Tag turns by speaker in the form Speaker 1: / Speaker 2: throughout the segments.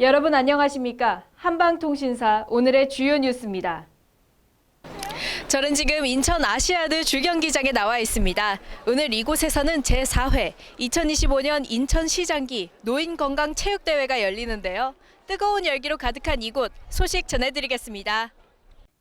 Speaker 1: 여러분 안녕하십니까? 한방통신사 오늘의 주요 뉴스입니다. 저는 지금 인천 아시아드 주경기장에 나와 있습니다. 오늘 이곳에서는 제4회 2025년 인천시장기 노인건강체육대회가 열리는데요. 뜨거운 열기로 가득한 이곳 소식 전해드리겠습니다.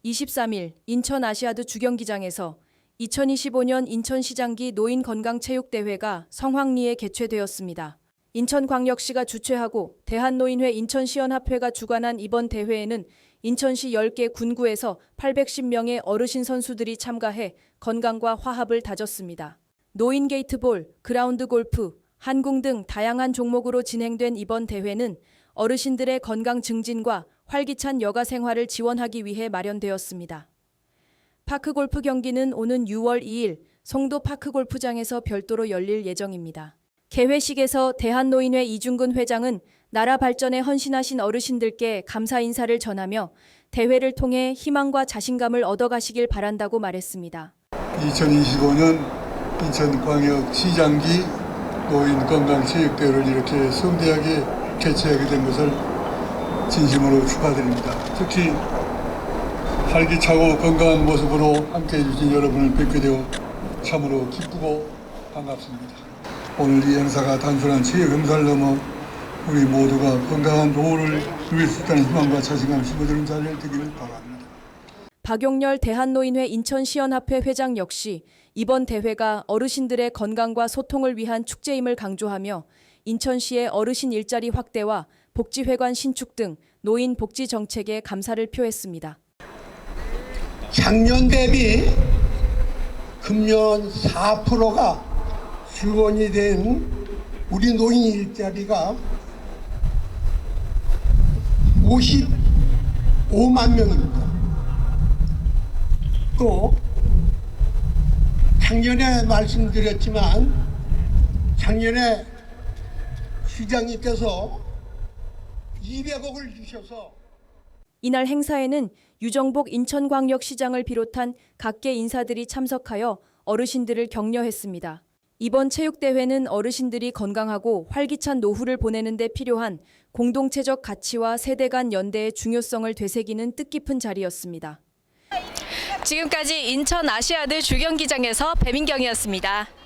Speaker 2: 23일 인천 아시아드 주경기장에서 2025년 인천시장기 노인건강체육대회가 성황리에 개최되었습니다. 인천광역시가 주최하고 대한노인회 인천시연합회가 주관한 이번 대회에는 인천시 10개 군구에서 810명의 어르신 선수들이 참가해 건강과 화합을 다졌습니다. 노인 게이트볼, 그라운드 골프, 한궁 등 다양한 종목으로 진행된 이번 대회는 어르신들의 건강 증진과 활기찬 여가 생활을 지원하기 위해 마련되었습니다. 파크 골프 경기는 오는 6월 2일 송도 파크 골프장에서 별도로 열릴 예정입니다. 개회식에서 대한노인회 이중근 회장은 나라 발전에 헌신하신 어르신들께 감사 인사를 전하며 대회를 통해 희망과 자신감을 얻어가시길 바란다고 말했습니다.
Speaker 3: 2025년 인천광역시장기 노인건강체육대회를 이렇게 성대하게 개최하게 된 것을 진심으로 축하드립니다. 특히 활기차고 건강한 모습으로 함께해 주신 여러분을 뵙게 되어 참으로 기쁘고 반갑습니다. 오늘 이 행사가 단순한 체육 행사를 넘어 우리 모두가 건강한 노후를 누릴 수 있다는 희망과 자신감 심어주는 자리를 되기를 바랍니다.
Speaker 2: 박용렬 대한노인회 인천시연합회 회장 역시 이번 대회가 어르신들의 건강과 소통을 위한 축제임을 강조하며 인천시의 어르신 일자리 확대와 복지회관 신축 등 노인 복지 정책에 감사를 표했습니다.
Speaker 4: 작년 대비 금년 4%가 지원이 된 우리 노인 일자리가 55만 명입니다. 또 작년에 말씀드렸지만 작년에 시장님께서 200억을 주셔서
Speaker 2: 이날 행사에는 유정복 인천광역시장을 비롯한 각계 인사들이 참석하여 어르신들을 격려했습니다. 이번 체육대회는 어르신들이 건강하고 활기찬 노후를 보내는 데 필요한 공동체적 가치와 세대 간 연대의 중요성을 되새기는 뜻깊은 자리였습니다.
Speaker 1: 지금까지 인천 아시아드 주경기장에서 배민경이었습니다.